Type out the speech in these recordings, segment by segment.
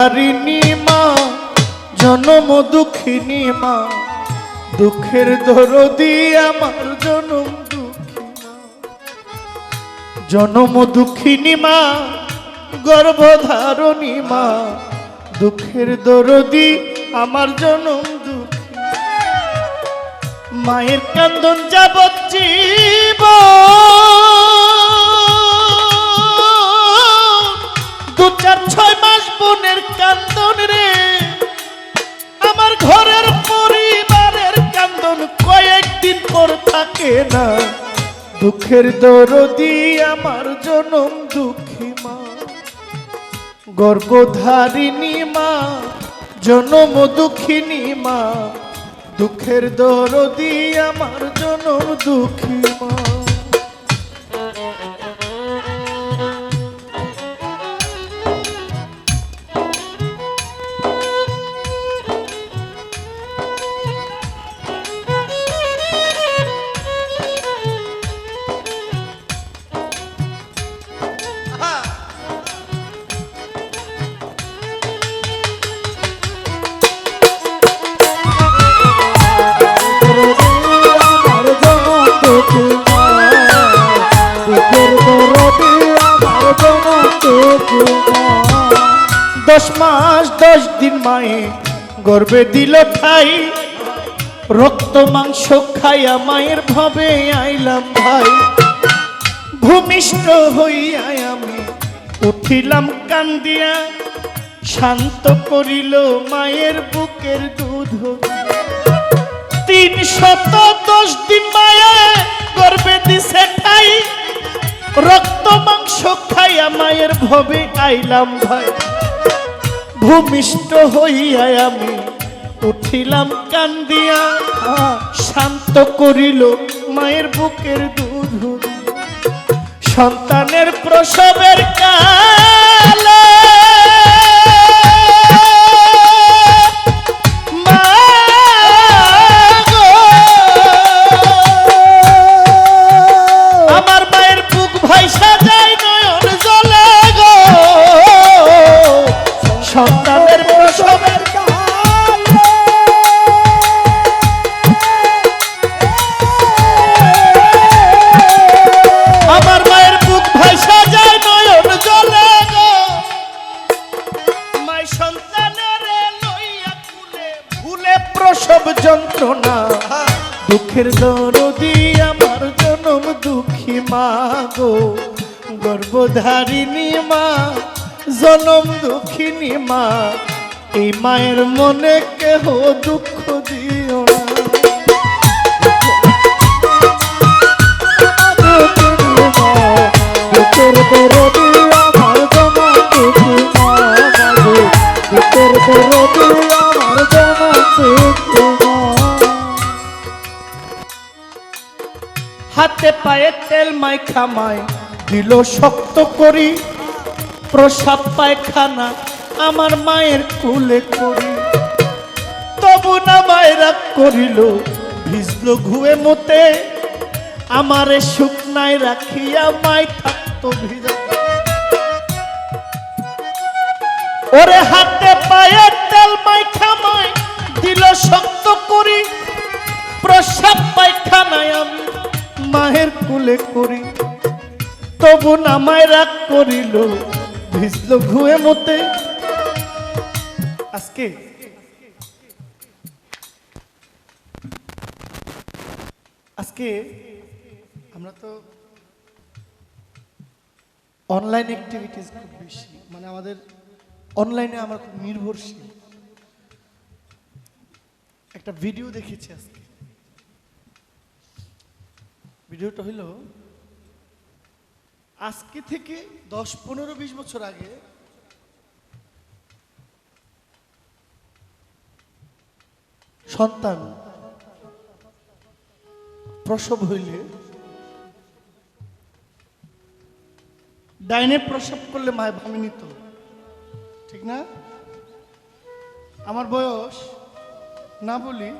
মা জনম দুঃখিনী মা। দুঃখের দরদি আমার জনম জনম দুঃখিনী মা, গর্ভধারণী মা। দুঃখের দরদি আমার জনম দুঃখী মায়ের কান্দন যাবজ্জীব দু চার ছয় বোনের কান্দন রে। আমার ঘরের পরিবারের কান্দন কয়েকদিন পর থাকে না। দুঃখের দরদি আমার জনম দুঃখী মা। গর্ভধারিণী মা, জনম দুঃখিনী মা। দুঃখের দরদি আমার জনম দুঃখী মা। দশ মাস, দশ দিন মায়ে গর্বে দিল ঠাই। রক্ত, মাংস খাইয়া মায়ের ভাবে আইলাম ভাই। ভূমিষ্ঠ হইয়া আমি উঠিলাম কান্দিয়া। শান্ত করিল মায়ের বুকের দুধ। তিন শত দশ দিন মায়ে গর্বে দিছে ঠাই। মায়ের ভবে আইলাম ভাই। ভূমিষ্ঠ হইয়া আমি উঠিলাম কান্দিয়া। শান্ত করিল মায়ের বুকের দুধ সন্তানের প্রসবের কালে মা গো মা, জনম দুঃখিনী মা, এই মায়ের মনে কেহ দুঃখ দিও না। আমার জনম হাতে পায়ে তেল মাইখা মায় দিল শক্ত করি, প্রসাব পায়খানা আমার মায়ের কুলে করি। তবু না মায়েরা করিল, ভিজল ঘুয়ে মতে, আমারে শুকনায় রাখিয়া মাই থাকতো ভিজা। ওরে হাতে পায়ে তেল মাইখা মায় দিল শক্ত করি, প্রসাব পায়খানায় আমি মায়ের কুলে করি তবু নামায় রাগ করিল, ভিজল ঘুয়ে মতে। আজকে আজকে আমরা তো অনলাইন অ্যাক্টিভিটিস খুব বেশি মানে আমাদের অনলাইনে আমরা খুব নির্ভরশীল। একটা ভিডিও দেখেছি আজকে। ভিডিওটা হইল, আজকে থেকে দশ, পনেরো, বিশ বছর আগে সন্তান প্রসব হইলে, ডাইনে প্রসব করলে মায় ভামি নিত। ঠিক না? আমার বয়স, না বলি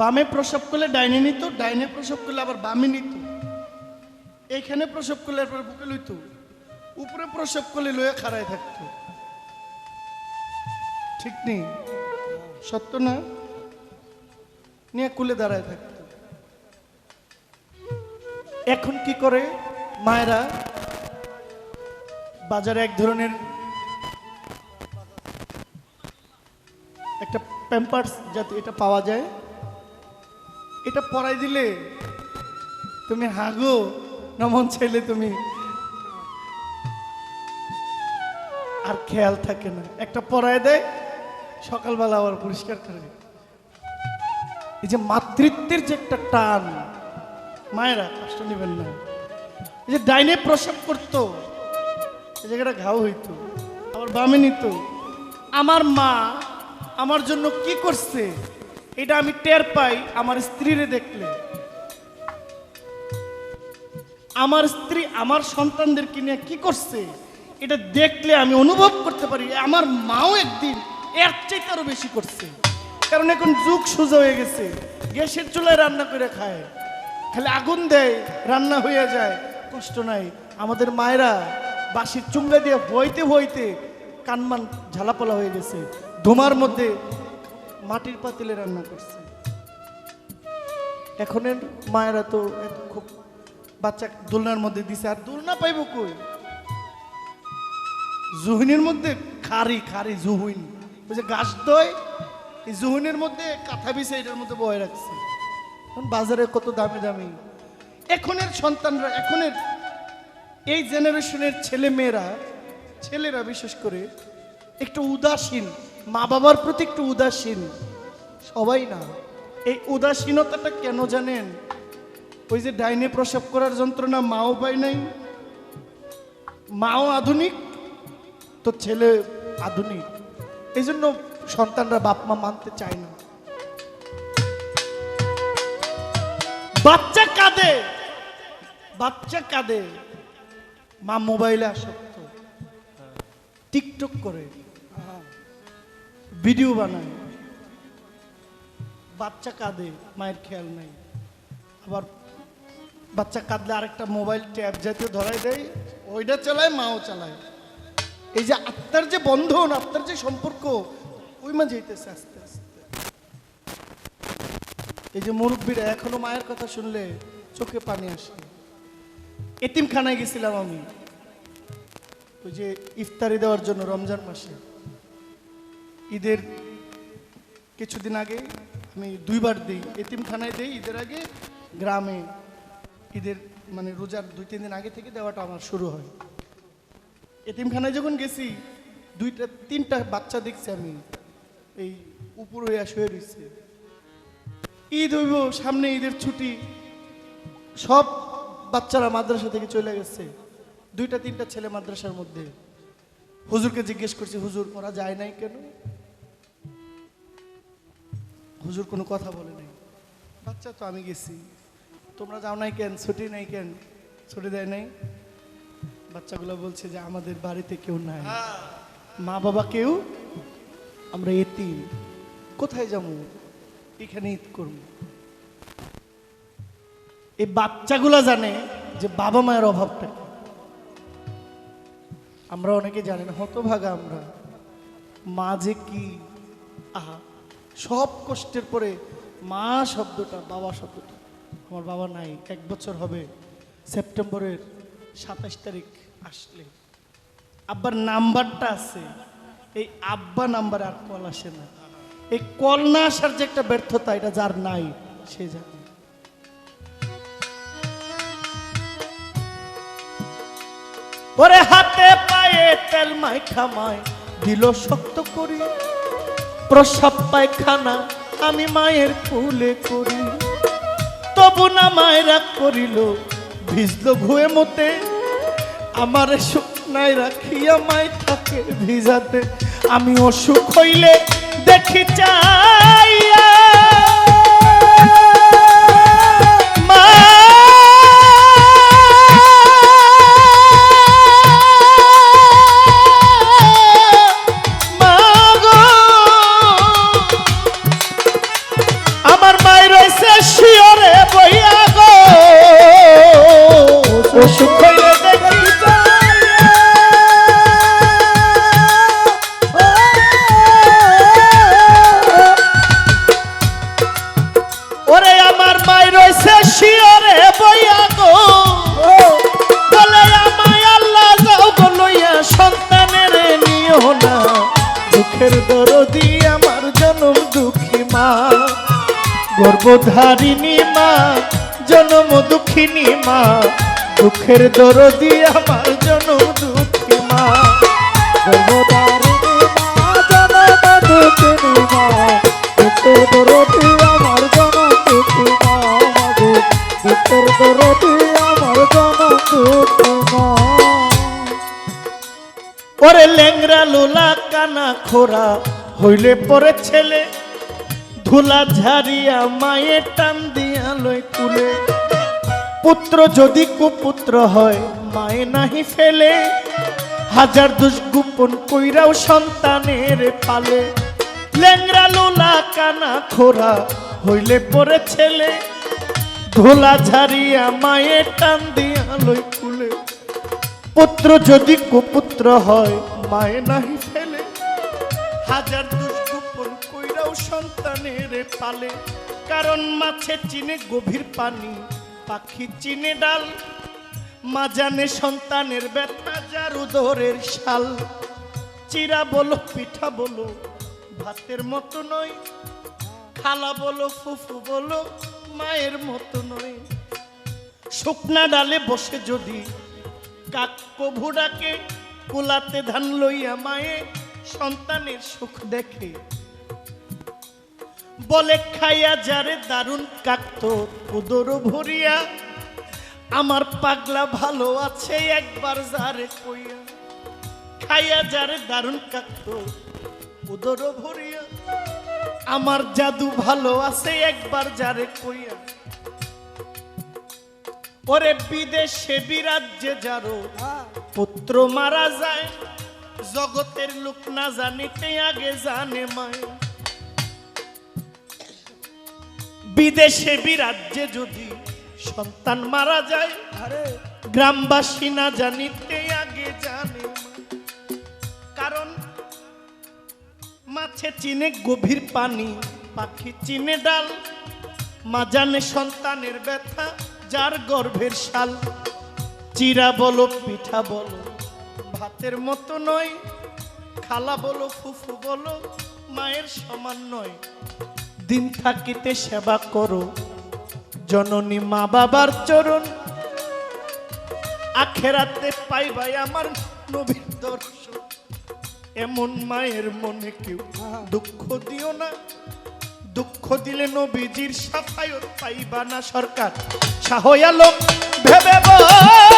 বামে প্রসব করলে ডাইনে নিত, ডাইনে প্রসব করলে আবার বামে নিত। এইখানে প্রসব করলে এরপর বুকে লইতো। উপরে প্রসব করলে লয়ে খাড়ায় থাকতো। ঠিক নেই? সত্য না? নিয়ে কুলে দাঁড়ায় থাকতো। এখন কি করে মায়েরা বাজারে এক ধরনের একটা প্যাম্পার্স যাতে এটা পাওয়া যায়? এটা পড়াই দিলে তুমি হাগো, না মন চাইলে তুমি। আর খেয়াল থাকে না। একটা পরায় দেয়, সকালবেলা আবার পরিষ্কার করে এই যে মাতৃত্বের যে একটা টান, মায়েরা কষ্ট নেবেন না। এই যে ডাইনে প্রসব করতো, এই জায়গাটা ঘাও হইতো, আবার বামে নিত। আমার মা আমার জন্য কি করছে? এটা আমি টের পাই, আমার স্ত্রীরে দেখলে। আমার স্ত্রী আমার সন্তানদেরকে নিয়ে কি করছে, এটা দেখলে আমি অনুভব করতে পারি, আমার মাও একদিন এর চাইতে আরও বেশি করছে। কারণ এখন যুগ সোজা হয়ে গেছে, গ্যাসের চুলায় রান্না করে খায়। খালি আগুন দেয়, রান্না হয়ে যায়, কষ্ট নাই। আমাদের মায়েরা বাঁশির চুঙ্গা দিয়ে বইতে বইতে কানমান ঝালাপালা হয়ে গেছে। ধোমার মধ্যে মাটির পাতিলে রান্না করছে। এখনের মায়েরা তো খুব বাচ্চা দোলনার মধ্যে দিছে, আর দোলনা পাইব কই? জুহিনের মধ্যে খারি খারি জুহুইন। ওই যে গাছ দয় এই জুহুনের মধ্যে কাঁথা বিছে, এটার মধ্যে বয়ে রাখছে। বাজারে কত দামি দামি। এখনের সন্তানরা, এখনের এই জেনারেশনের ছেলে মেয়েরা ছেলেরা বিশেষ করে একটু উদাসীন। মা বাবার প্রতি একটু উদাসীন, সবাই না। এই উদাসীনতাটা কেন জানেন? ওই যে ডাইনে প্রসব করার যন্ত্রণা মাও পায় নাই, মাও আধুনিক, তো ছেলে আধুনিক। এই জন্য সন্তানরা বাপ মা মানতে চায় না। বাচ্চা কাঁদে বাচ্চা কাঁদে। মা মোবাইলে আসক্ত, টিকটক করে। ভিডিও বানায়। বাচ্চা কাঁদে, মায়ের খেয়াল নাই। আবার বাচ্চা কাঁদলে আরেকটা মোবাইল ট্যাব জাতীয় ধরাই দেয়, ওইটা চালায়, মাও চালায়। এই যে আত্মার যে বন্ধন, আত্মার যে সম্পর্ক, ওই মা যেতেছে আস্তে আস্তে। এই যে মুরব্বীরা, এখনও মায়ের কথা শুনলে চোখে পানি আসে। এতিমখানায় গেছিলাম আমি। ওই যে ইফতারি দেওয়ার জন্য রমজান মাসে। ঈদের কিছুদিন আগে আমি দুইবার দিই, এতিমখানায় দিই ঈদের আগে, গ্রামে ঈদের মানে রোজার দুই, তিন দিন আগে থেকে দেওয়াটা আমার শুরু হয়। এতিমখানায় যখন গেছি, দুইটা, তিনটা বাচ্চা দেখছি আমি, এই উপর হইয়া শুয়ে রয়েছে ঈদ হইব, সামনে ঈদের ছুটি, সব বাচ্চারা মাদ্রাসা থেকে চলে গেছে। দুইটা, তিনটা ছেলে মাদ্রাসার মধ্যে। হুজুরকে জিজ্ঞেস করছি, হুজুর, ওরা যায় নাই কেন? হুজুর কোনো কথা বলে নাই। বাচ্চা তো আমি গেছি। তোমরা যাও নাই কেন? ছুটি নাই কেন? ছুটি দেয় নাই? বাচ্চাগুলো বলছে যে আমাদের বাড়িতে কেউ নাই। মা বাবা কেউ? আমরা এতিম। কোথায় যাব? এখানে ঈদ করব। এই বাচ্চাগুলা জানে যে বাবা মায়ের অভাবটা। আমরা অনেকে জানি না হতভাগা আমরা। মা যে কি? আহা। সব কষ্টের পরে মা শব্দটা, বাবা শব্দটা, আমার বাবা নাই, এক বছর হবে, সেপ্টেম্বরের সাতাশ তারিখ আসলে। আব্বার নাম্বারটা আছে, এই আব্বা নাম্বার আর কল আসে না। এই কল না আসার যে একটা ব্যর্থতা, এটা যার নাই, সে জানে। ওরে হাতে পায়ে তেল মাই খামায় দিল শক্ত করি প্রসাব পায়খানা আমি মায়ের কুলে করি। তবু না মায়েরা করিল, ভিজল ঘুয়ে মতে। আমার শুকনায় রাখিয়া মায় থাকে ভিজাতে। আমি অসুখ হইলে বুকের দরদি আমার জনম দুঃখী মা। গর্বধারিণী মা, জনম দুঃখিনী মা। দুঃখের দরদি আমার জনম দুঃখী মা। গর্বধারিণী মা, জনম মা। দুঃখের দরদি আমার জনম দুঃখী মা। দুঃখের দরদি আমার জনম দুঃখী মা ওরে ল্যাংরা লোলা, কানা খোরা হইলে পরে ছেলে। ধুলা ঝারিয়া মায়ে টান দিয়া লই কুলে পুত্র যদি কুপুত্র হয়, মায়ে নাহি ফেলে। হাজার দুষ গোপন কইরাও সন্তানের পালে। ল্যাংরা লোলা, কানা খোরা হইলে পরে ছেলে। ধুলা ঝাড়িয়া মায়ে টান দিয়া লই কুলে পুত্র যদি কুপুত্র হয়, মায়ে নাহি ফেলে। হাজার দুষ্গোপন কইরাও সন্তানের পালে। কারণ মাছে চিনে গভীর পানি, পাখি চিনে ডাল। মা জানে সন্তানের ব্যথা যার উদরের শাল। চিরা বলো, পিঠা বলো, ভাতের মতো নয়। খালা বলো, ফুফু বলো, মায়ের মতো নয়। শুকনা ডালে বসে যদি কাক প্রভু ডাকে কুলাতে ধান লইয়া মায়ে সন্তানের সুখ দেখে। বলে, খাইয়া যারে দারুণ কাকত উদর ভরিয়া, আমার পাগলা ভালো আছে একবার যারে কইয়া। খাইয়া যারে দারুণ কাকত উদর ভরিয়া, আমার জাদু ভালো আছে একবার যারে কইয়া। ওরে বিদেশে বিরাজ্যে যারো পুত্র মারা যায় জগতের লোক না জানিতে আগে জানে মায়। বিদেশে বিরাজ্যে যদি সন্তান মারা যায় আরে। গ্রামবাসী না জানিতে আগে জানে কারণ মাছে চিনে গভীর পানি পাখি চিনে ডাল মা জানে সন্তানের ব্যথা যার গর্ভের শাল, চিরা বলো, পিঠা বলো, ভাতের মতো নয়, খালা বলো, ফুফু বলো, মায়ের সমান নয়। দিন থাকিতে সেবা করো, জননী মা বাবার চরণ। আখেরাতে পাইবাই আমার নবীর দর্শন। এমন মায়ের মনে কেউ দুঃখ দিও না। দুঃখ দিলে নবীজির সাফায়ত পাইবা না সরকার। সাহয়ালো ভেবে বলে।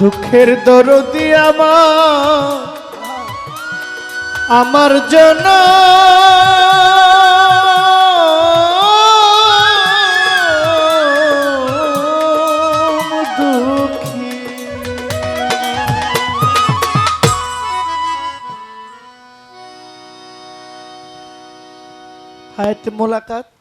দুঃখের দরদি আমার আমার জন দুঃখী। মোলাকাত।